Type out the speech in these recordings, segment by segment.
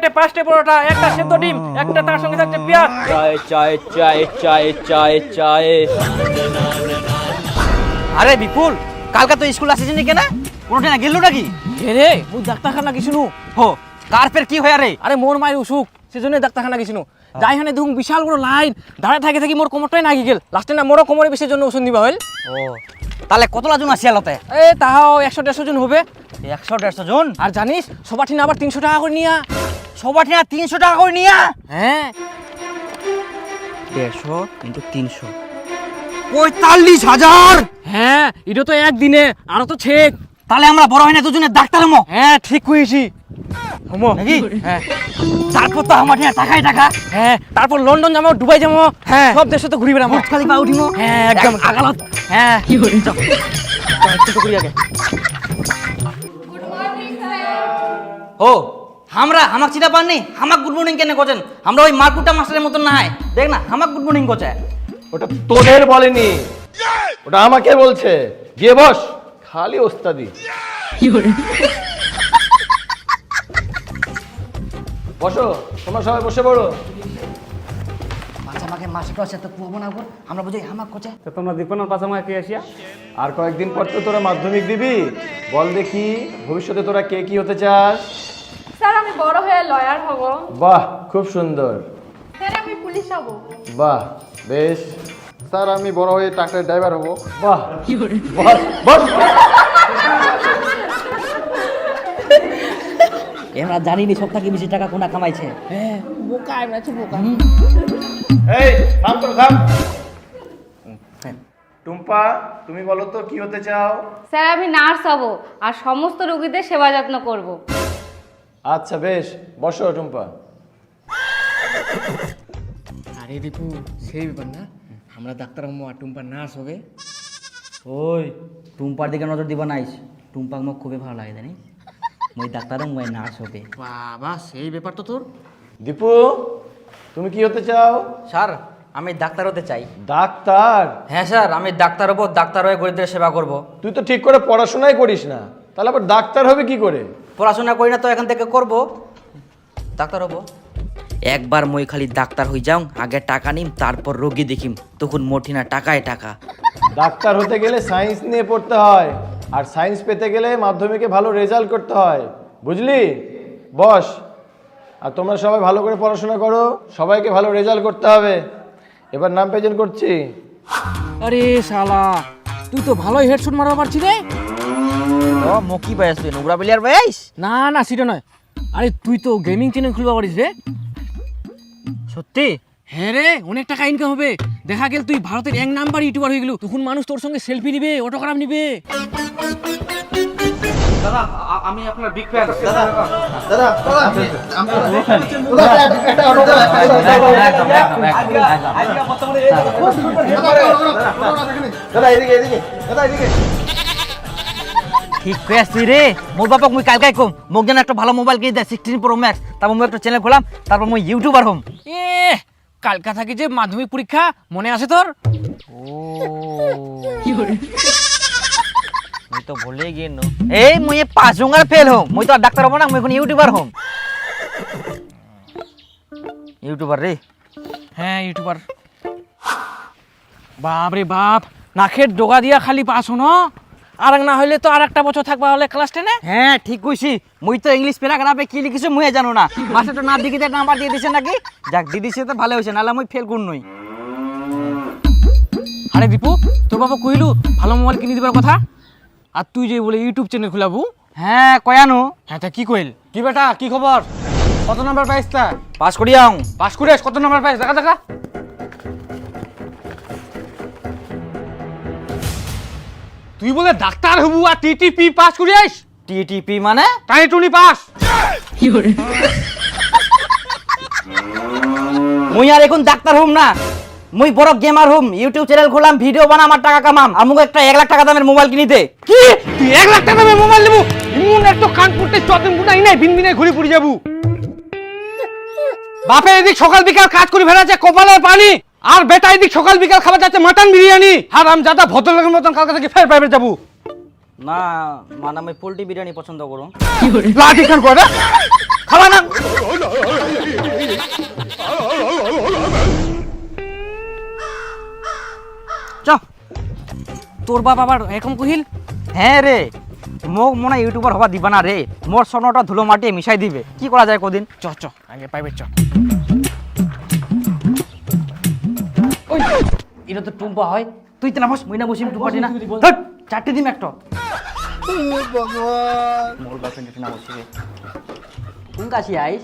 প্লেটে পাঁচটা পরোটা একটা সেদ্ধ ডিম একটা তার সঙ্গে থাকছে পেঁয়াজ। চায় চায় চায় চায় চায় চায়। আরে বিপুল কালকা তো স্কুল আসিস নি কেনা? কোনোটা না গেল নাকি? রে? মুই ডাক্তারখানা গেছিনু হো কার্পের কি হয় আরে আরে মোর মায়ের অসুখ সেজন্য ডাক্তারখানা গেছিনু যাই হানে দেখুন বিশাল বড় লাইন। দাঁড়ায় থাকে থাকি মোর কোমরটাই নাগি গেল। লাস্টে না মোরও কোমরে বেশির জন্য ওষুধ নিবা হইল। ও তাহলে কতলা জন আসি আলোতে? এ তাহাও একশো দেড়শো জন হবে। একশো দেড়শো জন? আর জানিস সবার ঠিনা আবার তিনশো টাকা করে নিয়া। সবার ঠিনা তিনশো টাকা করে নিয়া? হ্যাঁ। দেড়শো ইন্টু তিনশো। পঁয়তাল্লিশ হাজার! হ্যাঁ এটা তো একদিনে আরও তো ছেক। তাহলে আমরা বড় হয় না দুজনে ডাক্তার হ্যাঁ ঠিক কইছি। হমো নাকি? হ্যাঁ। তারপর তো আমার টাকাই টাকা। হ্যাঁ তারপর লন্ডন যাব দুবাই যাব হ্যাঁ। সব দেশে তো ঘুরি বেড়াবো বুর্জ খালিফা উঠিমো। হ্যাঁ একদম। আগালত হ্যাঁ। কি করে চল একটু করি আগে। ও আমরা হামাক চিনা পাননি? হামাক গুড মর্নিং কেন কোচেন আমরা ওই মারকুটা মাস্টারের মতন না হয়। দেখ না হামাক গুড মর্নিং কোচে ওটা তোদের বলেনি। ওটা আমাকে বলছে। গিয়ে বস খালি ওস্তাদি। বসো তোমরা সবাই বসে পড়ো। আচ্ছা আমাকে মাসে আছে তো কুয়াবো না ওপর আমরা বুঝি হামাক কোচে। তো তোমরা দীপনের পাশামাকে আসিয়া? আর কয়েকদিন পর তো তোরা মাধ্যমিক দিবি। বল দেখি ভবিষ্যতে তোরা কে কি হতে চাস? স্যার আমি বড় হয়ে লয়ার হব। বাহ খুব সুন্দর। স্যার আমি পুলিশ হব। বাহ বেশ। স্যার আমি বড় হয়ে ট্রাক্টর ড্রাইভার হব। বাহ। বস বস। আমরা জানিনি সব থেকে বেশি টাকা কোনা কামাইছে। হ্যাঁ। বোকা আমি আছি বোকা। এই থাম তো থাম টুম্পা তুমি বলো তো কি হতে চাও? স্যার আমি নার্স হব আর সমস্ত রোগীদের সেবা যত্ন করব। আচ্ছা বেশ। বসো টুম্পা। আরে দীপু সেই ব্যাপার না। আমরা ডাক্তার হব আর টুম্পা নার্স হবে। ওই টুম্পার দিকে নজর দিবা নাইস। টুম্পাক মোক খুবই ভালো লাগে জানিস? মই ডাক্তার মই নার্স হবে। বাবা সেই ব্যাপার তো তোর? দীপু তুমি কি হতে চাও? স্যার আমি ডাক্তার হতে চাই। ডাক্তার? হ্যাঁ স্যার আমি ডাক্তার হব ডাক্তার হয়ে গরিবদের সেবা করব। তুই তো ঠিক করে পড়াশোনাই করিস না। তাহলে আবার ডাক্তার হবে কি করে? পড়াশোনা করি না তো এখান থেকে করব। ডাক্তার হব। একবার মই খালি ডাক্তার হই যাও আগে টাকা নিম তারপর রোগী দেখিম। তখন মোটি না টাকায় টাকা। ডাক্তার হতে গেলে সায়েন্স নিয়ে পড়তে হয়। আর সায়েন্স পেতে গেলে মাধ্যমিকে ভালো রেজাল্ট করতে হয়। বুঝলি? বস আর তোমরা সবাই ভালো করে পড়াশোনা করো সবাইকে ভালো রেজাল্ট করতে হবে। এবার নাম প্রেজেন্ট করছি। আরে শালা তুই তো ভালোই হেডশট মারবা পারছি রে। ও মকি পাইস তুই নোংরা বিলিয়ার পাইস না না সেটা নয়। আরে তুই তো গেমিং চ্যানেল খুলবা পারিস রে। সত্যি? হ্যাঁ রে অনেক টাকা ইনকাম হবে দেখা গেল তুই ভারতের এক নাম্বার ইউটিউবার হয়ে গেল তখন মানুষ তোর সঙ্গে সেলফি নিবে অটোগ্রাফ নিবে ঠিক কইয়াস তুই রে মোর বাপক মুই কালকাই কম মোক যেন একটা ভালো মোবাইল কিনে দেয় সিক্সটিন প্রো ম্যাক্স তারপর মুই একটা চ্যানেল খোলাম তারপর মুই ইউটিউবার হম এ কালকা থাকি যে মাধ্যমিক পরীক্ষা মনে আছে তোর? মুই তো ভুলে নো এই মুই পাঁচ জঙ্গার ফেল হম। মুই তো আর ডাক্তার হব না মুই এখন ইউটিউবার হম। ইউটিউবার রে। হ্যাঁ ইউটিউবার বাপ রে বাপ নাকের ডোগা দিয়া খালি পাস হনো। আর না হইলে তো আর একটা বছর থাকবা হলে ক্লাস টেনে হ্যাঁ ঠিক কইছি। মুই তো ইংলিশ প্যারাগ্রাফে কি লিখিছে মুই জানো না। মাস্টার তো না দিকে নাম্বার দিয়ে দিছে নাকি? যাক দি দিছে তো ভালো হয়েছে নাহলে মুই ফেল করুন নই। আরে দীপু তোর বাবা কইলু ভালো মোবাইল কিনে দিবার কথা? আর তুই যে বলে ইউটিউব চ্যানেল খুলাবু? হ্যাঁ কয়ানো। হ্যাঁ তা কি কইল? কি বেটা কি খবর? কত নাম্বার পাইছ তা? পাস করিয়াও পাস করিস কত নাম্বার পাইছ দেখা দেখা। তুই বলে ডাক্তার হবু আর টিটিপি পাস করিস টিটিপি মানে? টানি টুনি পাস। মুই আর এখন ডাক্তার হম না। মুই বড় গেমার হম। ইউটিউব চ্যানেল খোলাম ভিডিও বানা আমার টাকা কামাম। আর মুখ একটা এক লাখ টাকা দামের মোবাইল কিনিতে কি? তুই এক লাখ টাকা দামের মোবাইল নেবু? ইমন একটা কান পড়তে চতেন গুনা ইনাই বিন বিনে ঘুরি পুরি যাবু। বাপে এদিক সকাল বিকাল কাজ করে ফেলাছে কপালে পানি। আর বেটা এদিক সকাল বিকাল খাবার যাচ্ছে মাটন বিরিয়ানি। হারাম জাদা ভদ্রলোকের মতন কালকে থেকে ফের পাইবে যাব। না মানে আমি পোলট্রি বিরিয়ানি পছন্দ করো লাঠি করে খাবা না। চ। তোর বাবা আবার এরকম কহিল? হ্যাঁ রে। মোক মনে ইউটিউবার হবা দিবা না রে। মোর স্বর্ণটা ধুলো মাটি মিশাই দিবে। কি করা যায় কদিন? চ চ। আগে পাইবে চ। এটা তো টুম্পা হয়। তুই তো না বস মুই না বসিম টুম্পাটি না চারটে দিম একটা মোর গার্লফ্রেন্ড না বসিবে কোন কাছে আইস?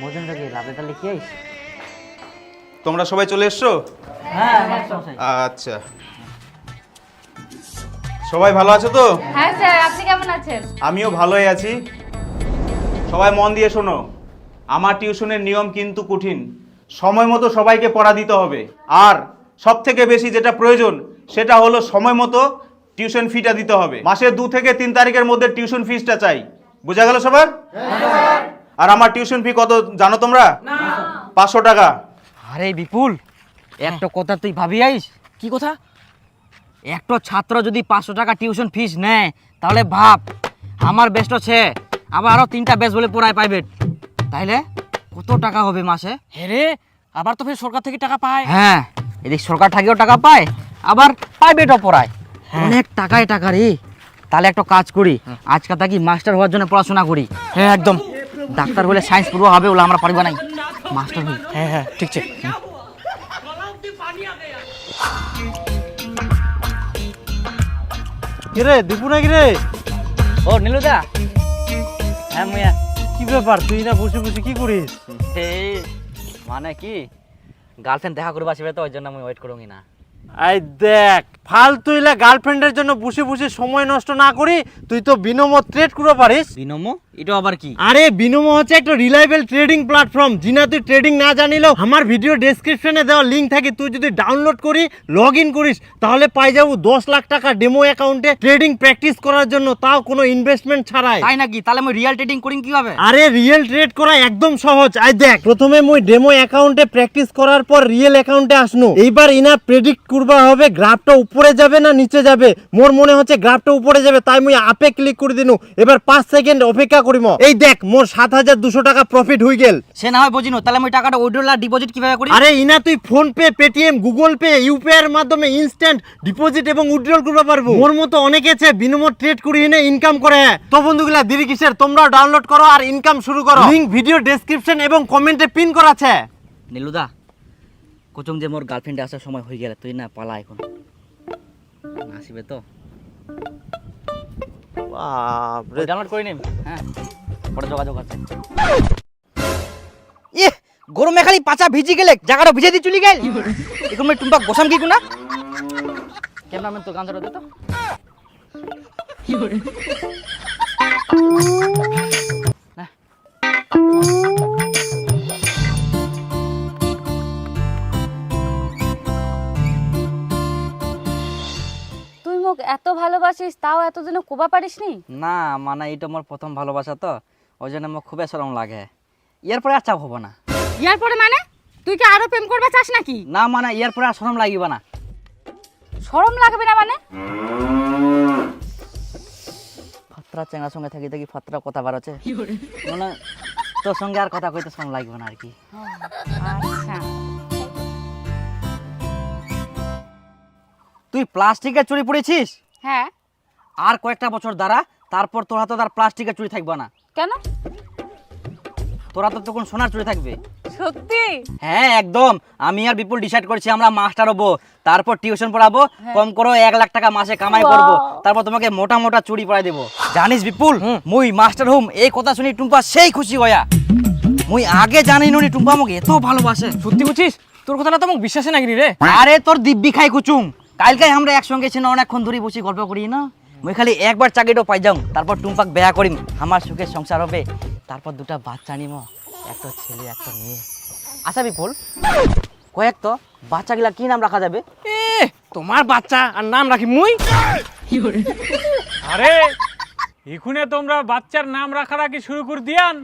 মোজন থেকে লাভে লিখে আইস? তোমরা সবাই চলে এসছো? হ্যাঁ আচ্ছা। সবাই ভালো আছো তো? হ্যাঁ স্যার আপনি কেমন আছেন? আমিও ভালোই আছি। সবাই মন দিয়ে শোনো। আমার টিউশনের নিয়ম কিন্তু কঠিন। সময় মতো সবাইকে পড়া দিতে হবে। আর সব থেকে বেশি যেটা প্রয়োজন সেটা হলো সময় মতো টিউশন ফিটা দিতে হবে। মাসের দু থেকে তিন তারিখের মধ্যে টিউশন ফিসটা চাই। বোঝা গেল সবার? আর আমার টিউশন ফি কত জানো তোমরা? পাঁচশো টাকা। আরে বিপুল একটা কথা তুই ভাবি আইস? কি কথা? একটা ছাত্র যদি পাঁচশো টাকা টিউশন ফিস নেয় তাহলে ভাব আমার বেস্ট আছে আবার আরও তিনটা বেস্ট বলে পড়ায় প্রাইভেট তাইলে? কত টাকা হবে মাসে? হ্যাঁ রে আবার তো ফের সরকার থেকে টাকা পায়। হ্যাঁ এদিক সরকার থেকেও টাকা পায় আবার প্রাইভেটও পড়ায়। অনেক টাকায় টাকা রে। তাহলে একটা কাজ করি আজকে থাকি মাস্টার হওয়ার জন্য পড়াশোনা করি। হ্যাঁ একদম। ডাক্তার হলে সায়েন্স পড়ব হবে ওগুলো আমরা পারিবা নাই মাস্টার হই। হ্যাঁ হ্যাঁ ঠিক আছে। কিরে দীপু নাকি রে? ও নীলুদা। হ্যাঁ মুয়া ব্যাপার? তুই না বসে বসে কি করিস? এই মানে কি? গার্লফ্রেন্ড দেখা করবা আসবে তো ওই জন্য আমি ওয়েট করুঙ্গি না। আই দেখ ফালতু ইলা গার্লফ্রেন্ডের জন্য বসে বসে সময় নষ্ট না করি তুই তো বিনমো ট্রেড করতে পারিস। বিনমো? এটা আবার কি? আরে বিনমো হচ্ছে একটা রিলায়েবল ট্রেডিং প্ল্যাটফর্ম যিনা তুই ট্রেডিং না জানিলেও আমার ভিডিও ডেসক্রিপশনে দেওয়া লিঙ্ক থাকে। তুই যদি ডাউনলোড করি লগ ইন করিস তাহলে পাই যাব দশ লাখ টাকা ডেমো অ্যাকাউন্টে ট্রেডিং প্র্যাকটিস করার জন্য। তাও কোনো ইনভেস্টমেন্ট ছাড়াই। তাই নাকি? তাহলে আমি রিয়েল ট্রেডিং করিং কীভাবে? আরে রিয়েল ট্রেড করা একদম সহজ। আই দেখ প্রথমে মুই ডেমো অ্যাকাউন্টে প্র্যাকটিস করার পর রিয়েল অ্যাকাউন্টে আসনু। এইবার ইনা প্রেডিক্ট করবা হবে গ্রাফটা উপরে যাবে না নিচে যাবে? মোর মনে হচ্ছে গ্রাফটা উপরে যাবে তাই মুই আপে ক্লিক করে দিনু। এবার পাঁচ সেকেন্ড অপেক্ষা করিম। এই দেখ মোর সাত হাজার দুশো টাকা প্রফিট হয়ে গেল। সে না হয় বুঝিনো তাহলে আমি টাকাটা উইড্রল আর ডিপোজিট কীভাবে করি? আরে ইনা তুই PhonePe Paytm Google Pay UPI এর মাধ্যমে ইনস্ট্যান্ট ডিপোজিট এবং উইথড্রল করতে পারব। মোর মতো অনেকে আছে বিনিময় ট্রেড করে এনে ইনকাম করে। তো বন্ধুগুলা দেরি কিসের? তোমরা ডাউনলোড করো আর ইনকাম শুরু করো। লিংক ভিডিও ডেসক্রিপশন এবং কমেন্টে পিন করা আছে। নীলুদা কুচুং যে মোর গার্লফ্রেন্ডে আসার সময় হয়ে গেলে তুই না পালা এখন। আসিবে তো। বাপরে। ডাউনলোড করে নিন। হ্যাঁ পরে যোগাযোগ আছে। ইয়ে গরমে খালি পাচা ভিজি গেলে জায়গাটা ভিজে দিয়ে চলে গেল। এখন আমি টুম্পা গোসাম কি কুনা? ক্যামেরাম্যান তো গান ধরে তো। না ভালোবাসিস তাও এতদিনও কোবা পারিসনি? না মানে এটা মোর প্রথম ভালোবাসা তো ওই জন্য আমার খুবই সরম লাগে। ইয়ার পরে আর চাপ হব না। ইয়ার পরে মানে? তুই কি আরও প্রেম করবা চাস নাকি? না মানে ইয়ার পরে আর সরম লাগিব না। শরম লাগবে না মানে? ফাত্রা চেঙ্গার সঙ্গে থাকি থাকি ফাত্রা কথা বার আছে মানে তোর সঙ্গে আর কথা কইতে সরম লাগবে না আর কি। আচ্ছা। তুই প্লাস্টিকের চুরি পড়েছিস? হ্যাঁ। আর কয়েকটা বছর দ্বারা তারপর তোর হাতে আর প্লাস্টিকের চুরি থাকবে না। কেন? তোর হাতে তখন সোনার চুরি থাকবে। সত্যি? হ্যাঁ একদম। আমি আর বিপুল ডিসাইড করছি আমরা মাস্টার হব তারপর টিউশন পড়াবো কম করো এক লাখ টাকা মাসে কামাই করব তারপর তোমাকে মোটা মোটা চুরি পড়াই দেবো। জানিস বিপুল মুই মাস্টার হুম এই কথা শুনি টুম্পা সেই খুশি হয়া মুই আগে জানি নুনি টুম্পা আমাকে এত ভালোবাসে। সত্যি বুঝছিস তোর কথা না তো মোক বিশ্বাসে নাকি রে। আরে তোর দিব্যি খাই কুচুম কালকে আমরা একসঙ্গে ছিল অনেকক্ষণ ধরে বসে গল্প করি না। মুই খালি একবার চাকরিটাও পাই যাও তারপর টুম্পাক বেয়া করিম আমার সুখে সংসার হবে। তারপর দুটা বাচ্চা নিম একটা ছেলে একটা মেয়ে। আচ্ছা বিপুল কয়েক তো বাচ্চাগুলা কি নাম রাখা যাবে? এ তোমার বাচ্চা আর নাম রাখি মুই? আরে এখুনে তোমরা বাচ্চার নাম রাখা রাখি শুরু করে দিয়ান।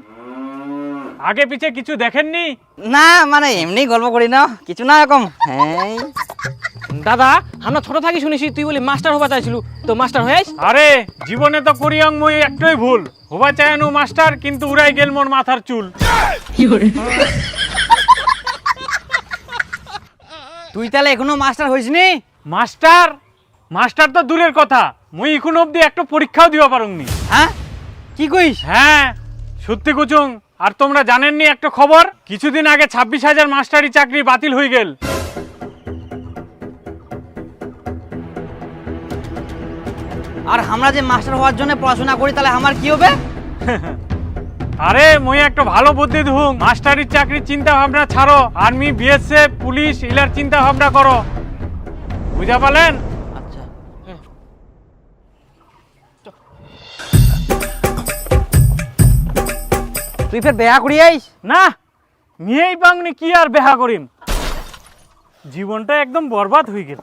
আগে পিছে কিছু দেখেননি? না মানে এমনি গল্প করি না কিছু না এরকম। হ্যাঁ দাদা আমরা ছোট থাকি শুনেছি তুই বলি মাস্টার হবা চাইছিল। তো মাস্টার হয়েছ? আরে জীবনে তো করিয়াং মই একটাই ভুল। হবা চায়ানু মাস্টার কিন্তু উড়াই গেল মোর মাথার চুল। তুই তাহলে এখনও মাস্টার হইসনি মাস্টার? মাস্টার তো দূরের কথা। মুই এখন অবধি একটা পরীক্ষাও দিবা পারুংনি হ্যাঁ? কি কইস? হ্যাঁ সত্যি কুচুং আর তোমরা জানেননি একটা খবর? কিছুদিন আগে ছাব্বিশ হাজার মাস্টারি চাকরি বাতিল হয়ে গেল। আর আমরা যে মাস্টার হওয়ার জন্য পড়াশোনা করি তাহলে আমার কি হবে? আরে মই একটা ভালো বুদ্ধি ধুং মাস্টারির চাকরির চিন্তা ভাবনা ছাড়ো। আর্মি বিএসএফ পুলিশ ইলার চিন্তা ভাবনা করো। বুঝা পালেন আচ্ছা। তুই ফের বেয়া করি আইস? না মেয়েই পাংনি কি আর বেহা করিম? জীবনটা একদম বরবাদ হয়ে গেল।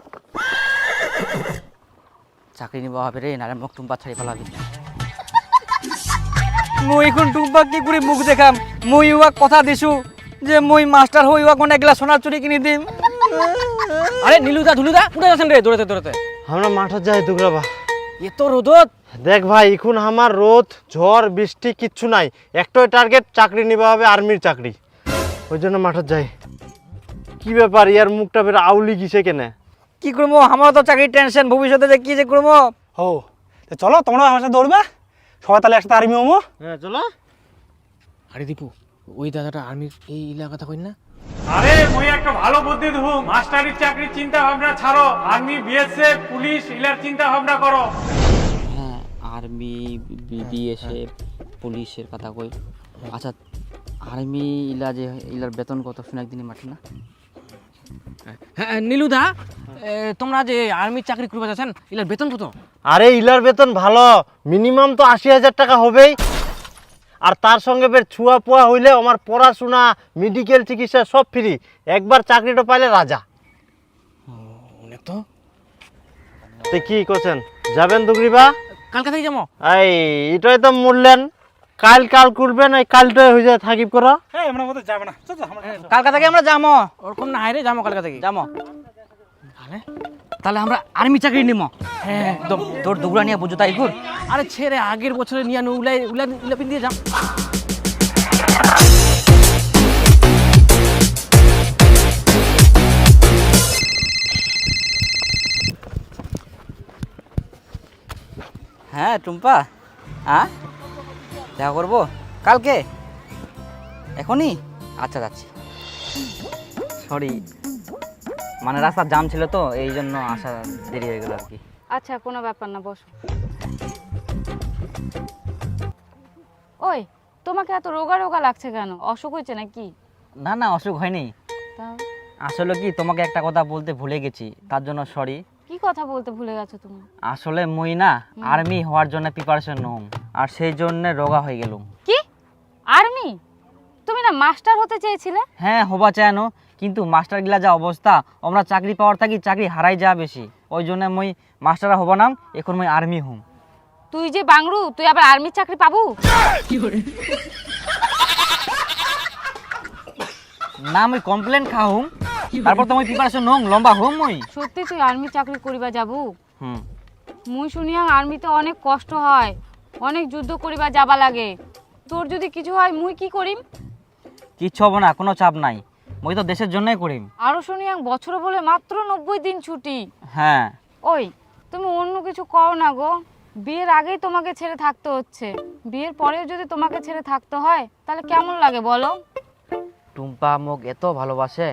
চাকরি নিবা হবে রে নারে মুখ টুম্পা ছাড়ি ফেলাবি মুই এখন টুম্পা কি করে মুখ দেখাম? মুই উয়া কথা দিছু যে মুই মাস্টার হই উয়া কোন একলা সোনার চুরি কিনে দিম। আরে নীলুদা ধুলুদা উঠে যাচ্ছেন রে দৌড়াতে দৌড়াতে আমরা মাঠে যাই দুগরাবা এত রোদত। দেখ ভাই এখন আমার রোদ ঝড় বৃষ্টি কিচ্ছু নাই। একটাই টার্গেট চাকরি নিবা হবে আর্মির চাকরি। ওই জন্য মাঠে যাই। কি ব্যাপার ইয়ার মুখটা বের আউলি গিছে কেনে? কি করব? আমার তো চাকরির টেনশন ভবিষ্যতে যে কি যে করব? ও তো চলো তোমরা আমার সাথে দৌড়বে। সবাই তাহলে একসাথে আর্মি হব। হ্যাঁ চলো। আরে দীপু ওই দাদাটা আর্মির এই এলাকাটা কই না? আরে মই একটা ভালো বুদ্ধি ধুং মাস্টারির চাকরির চিন্তা ভাবনা ছাড়ো আর্মি বিএসএফ পুলিশ ইলার চিন্তা ভাবনা করো। হ্যাঁ আর্মি বিএসএফ পুলিশের কথা কই। আচ্ছা আর্মি ইলা যে ইলার বেতন কত? শুনে একদিনই মাঠে না? হ্যাঁ নীলুদা তোমরা যে আর্মির চাকরি করবে যাচ্ছেন এলার বেতন কত? আরে ইলার বেতন ভালো। মিনিমাম তো আশি হাজার টাকা হবেই। আর তার সঙ্গে বের ছুয়া পুয়া হইলে আমার পড়াশোনা মেডিকেল চিকিৎসা সব ফ্রি একবার চাকরিটা পাইলে রাজা। অনেক তো। তো কি করছেন? যাবেন দুগরিবা? কালকে থেকে যাব? এই এটাই তো মূল্যান কাল কাল করবেন এই কালটাই হয়ে যায় থাকিব করা হ্যাঁ আমরা মতো যাবে না। চলো আমরা কালকা থেকে আমরা যাব ওরকম না হাইরে যাব কালকে থেকে। যাব তাহলে? তাহলে আমরা আর্মি চাকরি নিমো। হ্যাঁ একদম। তোর দুগুলা নিয়ে বুঝো তাই ঘুর আরে ছেড়ে আগের বছরে নিয়ে আনো উলাই উলাই উলা পিন দিয়ে যাম হ্যাঁ টুম্পা হ্যাঁ দেখা করব? কালকে? এখনই? আচ্ছা যাচ্ছি। সরি মানে রাস্তার জাম ছিল তো এই জন্য আসা দেরি হয়ে গেল আর কি। আচ্ছা কোনো ব্যাপার না বসো। ওই তোমাকে এত রোগা রোগা লাগছে কেন? অসুখ হয়েছে নাকি? না না অসুখ হয়নি। আসলে কি তোমাকে একটা কথা বলতে ভুলে গেছি তার জন্য সরি কি কথা বলতে ভুলে গেছো তুমি? আসলে মই না আর্মি হওয়ার জন্য প্রিপারেশন নম আর সেই জন্য রোগা হয়ে গেলুম। কি? আর্মি? তুমি না মাস্টার হতে চেয়েছিলে? হ্যাঁ হবা চায়নো কিন্তু মাস্টার গিলা যা অবস্থা আমরা চাকরি পাওয়ার থাকি চাকরি হারাই যা বেশি। ওই জন্য মই মাস্টার হব নাম এখন মুই আর্মি হুম। তুই যে বাংরু তুই আবার আর্মির চাকরি পাবু? না মুই কমপ্লেন খাহুম তারপর তো মুই প্রিপারেশন নং লম্বা হোম মুই। সত্যি তুই আর্মি চাকরি করিবা যাবু? হুম। মুই শুনিয়া আর্মিতে অনেক কষ্ট হয়। অনেক যুদ্ধ করিবা যাবা লাগে। তোর যদি কিছু হয় মুই কি করিম? কিচ্ছু হব না কোনো চাপ নাই। মুই তো দেশের জন্যই করিম। আরও শুনিয়া বছর বলে মাত্র নব্বই দিন ছুটি। হ্যাঁ। ওই তুমি অন্য কিছু করো না গো। বিয়ের আগেই তোমাকে ছেড়ে থাকতে হচ্ছে। বিয়ের পরেও যদি তোমাকে ছেড়ে থাকতে হয় তাহলে কেমন লাগে বলো? টুম্পা মোক এত ভালোবাসে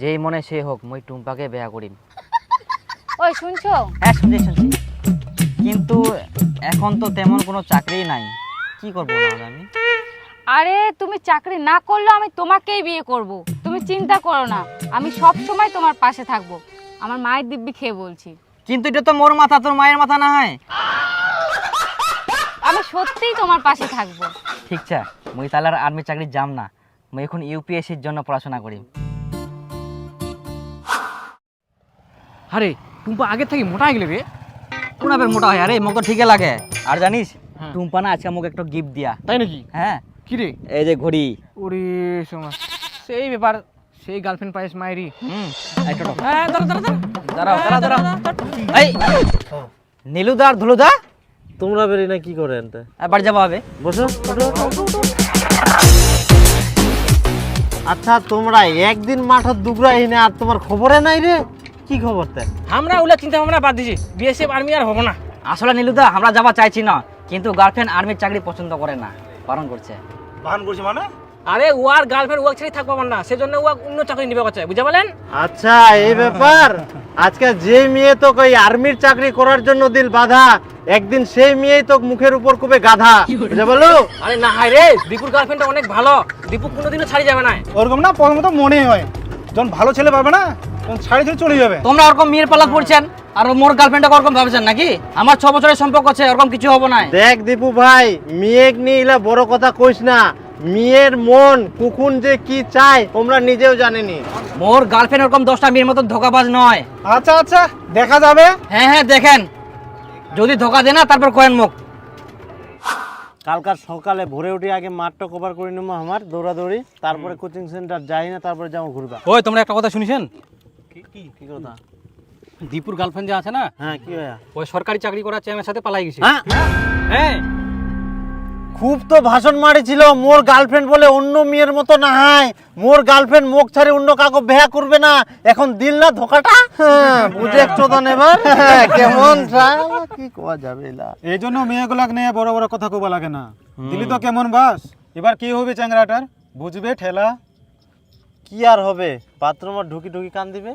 যেই মনে সে হোক মুই টুম্পাকে বেয়া করিম। ওই শুনছো? হ্যাঁ শুনছি শুনছি। কিন্তু এখন তো তেমন কোনো চাকরি নাই। কি করব না আমি? আরে তুমি চাকরি না করলেও আমি তোমাকেই বিয়ে করব। তুমি চিন্তা করো না আমি সব সময় তোমার পাশে থাকব। আমার মায়ের দিব্যি খেয়ে বলছি। কিন্তু এটা তো মোর মাথা তোর মায়ের মাথা না হয়? আমি সত্যিই তোমার পাশে থাকব। ঠিক আছে মুই তাহলে আর আর্মি চাকরি যাম না। মুই এখন ইউপিএসসির জন্য পড়াশোনা করি। আরে টুম্পা আগে থেকে মোটা হয়ে গেলে রে। কোন মোটা হয় আরে মোক তো ঠিকই লাগে আর জানিস টুম্পা না আজকে মোক একটা গিফট দিয়া তাই নাকি হ্যাঁ কি রে এই যে ঘড়ি ওরে সোমা সেই ব্যাপার সেই গার্লফ্রেন্ড পাইস মাইরি হুম এই টোটো। হ্যাঁ দাঁড়া দাঁড়া দাঁড়া দাঁড়াও দাঁড়াও দাঁড়াও এই নীলুদার ধুলুদা তোমরা বেরি না কি করেন তা? আর বাড়ি যাব হবে বসো আচ্ছা তোমরা একদিন মাঠের দুগরা এনে আর তোমার খবরে নাই রে কি খবর তে? আমরা ওগুলা চিন্তা ভাবনা বাদ দিছি। বিএসএফ আর্মি আর হব না। আসলে নীলুদা আমরা যাওয়া চাইছি না কিন্তু গার্লফ্রেন্ড আর্মির চাকরি পছন্দ করে না বারণ করছে। বাহান করছি মানে? আরে ও আর গার্লফ্রেন্ড ওয়াক ছেড়ে থাকব না সেজন্য ও অন্য চাকরি নিবে করছে বুঝতে পারলেন আচ্ছা এই ব্যাপার। আজকে যে মেয়ে তো ওই আর্মির চাকরি করার জন্য দিল বাধা একদিন সেই মেয়েই তো মুখের উপর কুবে গাধা বুঝে বলো? আরে না হাই রে দীপুর গার্লফ্রেন্ডটা অনেক ভালো দীপু কোনোদিনও ছাড়ি যাবে না। ওরকম না প্রথমত মনেই হয়। যখন ভালো ছেলে পাবে না ছাড়ি ছেড়ে চলে যাবে। তোমরা ওরকম মেয়ের পালা পড়ছেন আর মোর গার্লফ্রেন্ডটা ওরকম ভাবছেন নাকি? আমার ছ বছরের সম্পর্ক আছে ওরকম কিছু হব না দেখ দীপু ভাই মেয়েক নিয়ে ইলা বড় কথা কইস না। মেয়ের মন কুকুন যে কি চায় তোমরা নিজেও জানেনি। মোর গার্লফ্রেন্ড ওরকম দশটা মেয়ের মতন ধোকাবাজ নয়। আচ্ছা আচ্ছা দেখা যাবে। হ্যাঁ হ্যাঁ দেখেন। যদি ধোকা দেয় না তারপর কয়েন মুখ। কালকার সকালে ভোরে উঠে আগে মাঠটা কভার করে নেব আমার দৌড়াদৌড়ি তারপরে কোচিং সেন্টার যাই না তারপরে যাব ঘুরবা। ওই তোমরা একটা কথা শুনিছেন? কি কি কি কথা? দীপুর গার্লফ্রেন্ড যে আছে না? হ্যাঁ কি ভাইয়া? ওই সরকারি চাকরি করার চেয়ারের সাথে পালাই গেছে। হ্যাঁ? হ্যাঁ। খুব তো ভাষণ মারিছিল মোর গার্লফ্রেন্ড বলে অন্য মেয়ের মতো না হয় মোর গার্লফ্রেন্ড মুখ ছাড়ে অন্য কাউকে বেহা করবে না এখন দিল না ধোকাটা? হ্যাঁ, বুঝে চোদন এবার। হ্যাঁ, কেমন কি কোয়া যাবে এলা? এই জন্য মেয়েগুলাক নিয়ে বড় বড় কথা কবা লাগে না। দিলি তো কেমন বাস? এবার কি হবে চ্যাংরাটার? বুঝবে ঠেলা? কি আর হবে? বাথরুমে ঢুকি ঢুকি কান দিবে?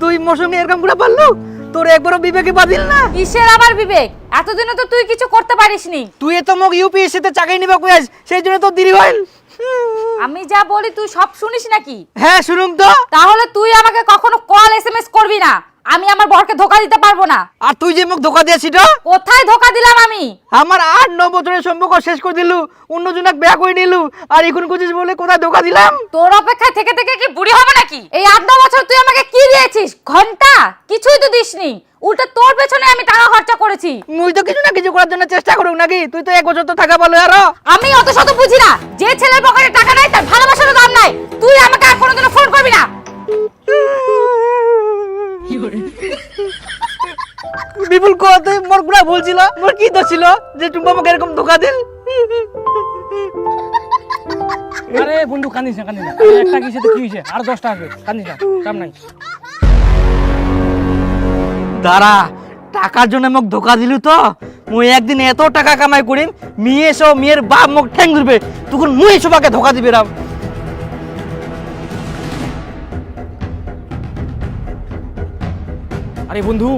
তুই মোর সঙ্গে এরকম করে পারল তোর একবারও বিবেকে বাদিল না? কিসের আবার বিবেক? এতদিনে তো তুই কিছু করতে পারিসনি। তুই তো মোক ইউপিএসসি তে চাকরি নিবা কইয়াস সেই জন্য তো দেরি হইল। আমি যা বলি তুই সব শুনিস নাকি? হ্যাঁ শুনুম তো। তাহলে তুই আমাকে কখনো কল এসএমএস করবি না। আমি আমার বরকে ধোকা দিতে পারব না। আর তুই যে মুখ ধোকা দিয়েছিস কোথায় ধোকা দিলাম আমি? আমার আট ন বছরের সম্পর্ক শেষ করে দিলু অন্য জনক বিয়া করে নিলু আর এখন কুচিস বলে কোথায় ধোকা দিলাম? তোর অপেক্ষায় থেকে থেকে কি বুড়ি হবে নাকি? এই আট ন বছর তুই আমাকে কি দিয়েছিস? ঘণ্টা? কিছুই তো দিসনি। উল্টো তোর পেছনে আমি টাকা খরচা করেছি। মুই তো কিছু না কিছু করার জন্য চেষ্টা করুক নাকি? তুই তো এক বছর তো থাকা বলো আরও আমি অত শত বুঝি না। যে ছেলের পকেটে টাকা নাই তার ভালোবাসারও দাম নাই। তুই আমাকে আর কোনোদিনও ফোন করবি না। বিপুল কোয়াতে মোরগুলা ভুল ছিল মোর কি দোষ ছিল যে টুম্পা আমাকে এরকম ধোকা দিল? আরে বন্ধু কান্দিস না কান্দিস না। একটা কিসে তো কি হয়েছে আর দশটা আসবে কান্দিস না চাপ নাই। দাঁড়া টাকার জন্য মোক ধোকা দিলু তো? মুই একদিন এত টাকা কামাই করিম মেয়ে সব মেয়ের বাপ মোক ঠ্যাং ধরবে তখন মুই সবাকে ধোকা দিবে রাম। আরে বন্ধু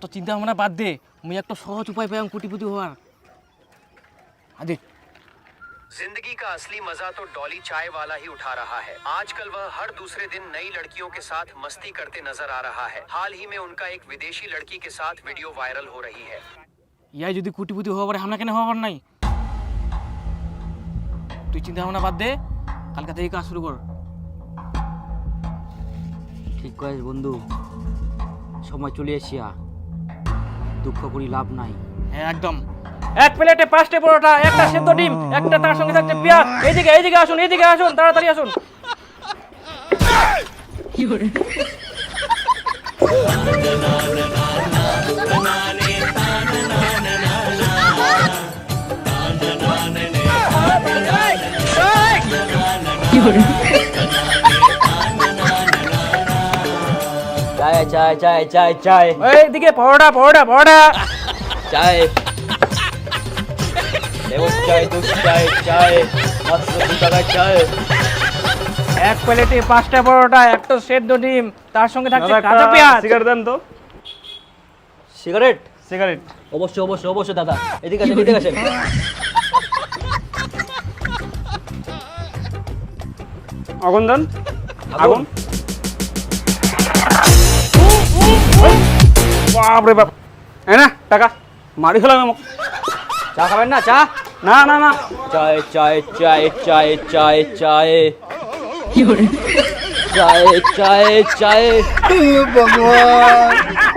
অত চিন্তা ভাবনা বাদ দে মুই একটা সহজ উপায় পেলাম কোটিপতি হওয়ার আরে जिंदगी का असली मजा तो डॉली चाय वाला ही उठा रहा है आजकल वह हर दूसरे दिन नई लड़कियों के साथ मस्ती करते नजर आ रहा है हाल ही में उनका एक विदेशी लड़की के साथ वीडियो वायरल हो रही है ইয়াই যদি কোটিপতি হওয়া পারে আমরা কেন হওয়ার নাই তুই চিন্তা ভাবনা বাদ দে কালকা থেকে কাজ শুরু কর ঠিক কয়েস বন্ধু সময় চলে এসিয়া দুঃখ করি লাভ নাই। হ্যাঁ একদম। এক প্লেটে পাঁচটা পরোটা একটা সেদ্ধ ডিম একটা তার সঙ্গে থাকছে পেঁয়াজ। এইদিকে এইদিকে আসুন এইদিকে আসুন তাড়াতাড়ি আসুন। চায় চায় চায় চায় চায়। এইদিকে পরোটা পরোটা পরোটা। চায়। লেবুর চায় দুধ মাত্র দু টাকায় চায়। এক প্লেটে পাঁচটা পরোটা একটা সেদ্ধ ডিম তার সঙ্গে থাকছে কাঁচা পেঁয়াজ। সিগারেট দেন তো। সিগারেট সিগারেট অবশ্যই অবশ্যই অবশ্যই দাদা। এদিকে আসেন এদিকে আসেন। আগুন দেন। আগুন। বাপরে বাপ। এই না টাকা। মারি খেলাম আমাকে চা খাবেন না? চা? না না না। চায় চায়ে চায় চায়ে চায়ে চায়ে। চায়ে চায়ে চায়ে। ভগবান।